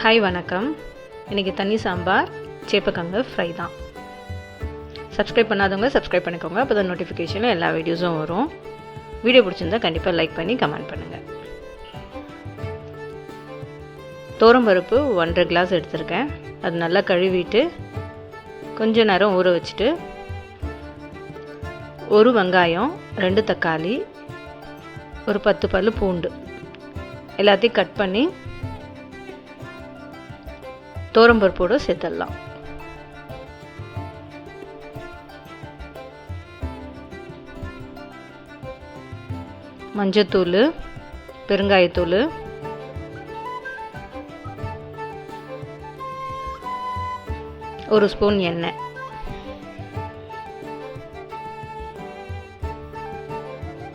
Hi வணக்கம். இன்றைக்கி தண்ணி சாம்பார் சேப்பக்கங்க ஃப்ரை தான். சப்ஸ்கிரைப் பண்ணாதவங்க சப்ஸ்கிரைப் பண்ணிக்கோங்க. அப்போ தான் நோட்டிஃபிகேஷனில் எல்லா வீடியோஸும் வரும். வீடியோ பிடிச்சிருந்தா கண்டிப்பாக லைக் பண்ணி கமெண்ட் பண்ணுங்கள் பருப்பு ஒன்றரை கிளாஸ் எடுத்திருக்கேன். அது நல்லா கழுவிட்டு கொஞ்ச நேரம் ஊற வச்சுட்டு ஒரு வெங்காயம் ரெண்டு தக்காளி ஒரு பத்து பல் பூண்டு. எல்லாத்தையும் கட் பண்ணி தோரம்பருப்போடு சேர்த்துடலாம் மஞ்சத்தூள் பெருங்காயத்தூள் ஒரு ஸ்பூன் எண்ணெய்.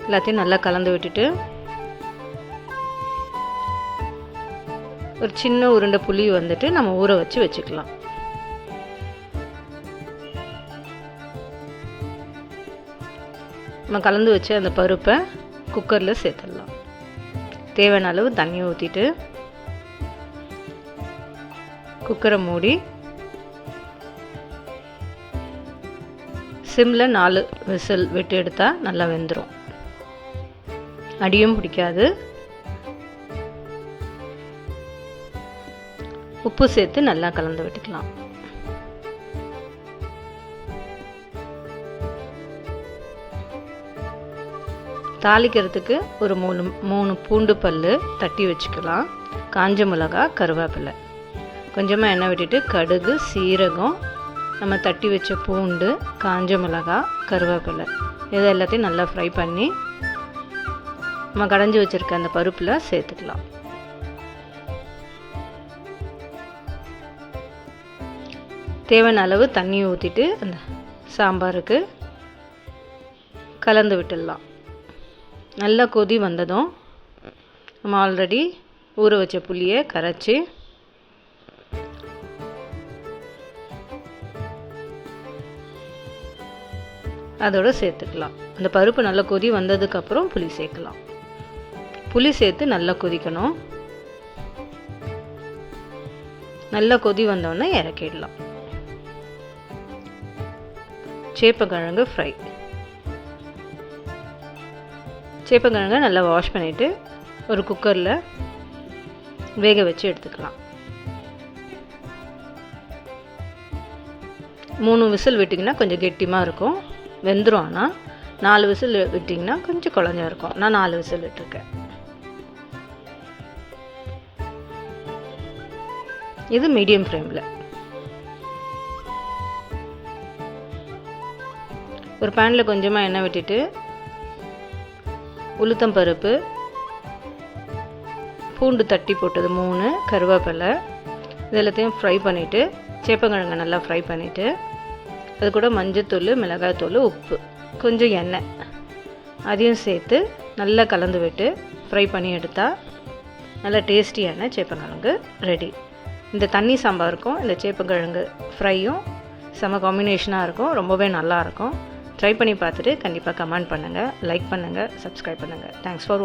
எல்லாத்தையும் நல்லா கலந்து விட்டுட்டு ஒரு சின்ன உருண்டை புளி வந்துட்டு நம்ம ஊற வச்சு வச்சுக்கலாம். நம்ம கலந்து வச்ச அந்த பருப்பை குக்கரில் சேர்த்துடலாம். தேவையான அளவு தண்ணி ஊற்றிட்டு குக்கரை மூடி சிம்மில் நாலு விசில் விட்டு எடுத்தால் நல்லா வெந்துடும் அடியும் பிடிக்காது. உப்பு சேர்த்து நல்லா கலந்து விட்டுக்கலாம். தாளிக்கிறதுக்கு ஒரு மூணு மூணு பூண்டு பல் தட்டி வச்சுக்கலாம். காஞ்ச மிளகா கருவேப்பிலை. கொஞ்சமாக எண்ணெய் விட்டுட்டு கடுகு சீரகம் நம்ம தட்டி வச்ச பூண்டு காஞ்ச மிளகா கருவேப்பிலை. இது எல்லாத்தையும் நல்லா ஃப்ரை பண்ணி நம்ம கடைஞ்சி வச்சுருக்க அந்த பருப்பில் சேர்த்துக்கலாம். தேவையான அளவு தண்ணி ஊற்றிட்டு அந்த சாம்பாருக்கு கலந்து விட்டுடலாம். நல்லா கொதி வந்ததும் நம்ம ஆல்ரெடி ஊற வச்ச புளியை கரைச்சி அதோடு சேர்த்துக்கலாம். அந்த பருப்பு நல்லா கொதி வந்ததுக்கப்புறம் புளி சேர்க்கலாம். புளி சேர்த்து நல்லா கொதிக்கணும். நல்லா கொதி வந்தோடனே இறக்கிடலாம். சேப்பங்கிழங்கு ஃப்ரை. சேப்பக்கிழங்கை நல்லா வாஷ் பண்ணிவிட்டு ஒரு குக்கரில் வேக வச்சு எடுத்துக்கலாம். மூணு விசில் விட்டிங்கன்னா கொஞ்சம் கெட்டியமாக இருக்கும். வெந்துடும் ஆனால் நாலு விசில் விட்டிங்கன்னா கொஞ்சம் குழஞ்சா இருக்கும். நான் நாலு விசில் விட்டுருக்கேன். இது மீடியம் ஃப்ளேமில் ஒரு பேனில் கொஞ்சமாக எண்ணெய் விட்டுட்டு உளுத்தம் பருப்பு பூண்டு தட்டி போட்டது மூணு கருவேப்பிலை இது எல்லாத்தையும் ஃப்ரை பண்ணிவிட்டு சேப்பங்கிழங்கு நல்லா ஃப்ரை பண்ணிவிட்டு அது கூட மஞ்சத்தூள் மிளகாய்த்தூள் உப்பு கொஞ்சம் எண்ணெய். அதையும் சேர்த்து நல்லா கலந்து விட்டு ஃப்ரை பண்ணி எடுத்தால் நல்லா டேஸ்டியான சேப்பங்கிழங்கு ரெடி இந்த தண்ணி சாம்பாருக்கும் இந்த சேப்பங்கிழங்கு ஃப்ரையும் செம காம்பினேஷனாக இருக்கும் ரொம்பவே நல்லாயிருக்கும் ட்ரை பண்ணி பார்த்துட்டு கண்டிப்பாக கமெண்ட் பண்ணுங்கள் லைக் பண்ணுங்கள் சப்ஸ்கிரைப் பண்ணுங்கள் தேங்க்ஸ் ஃபார்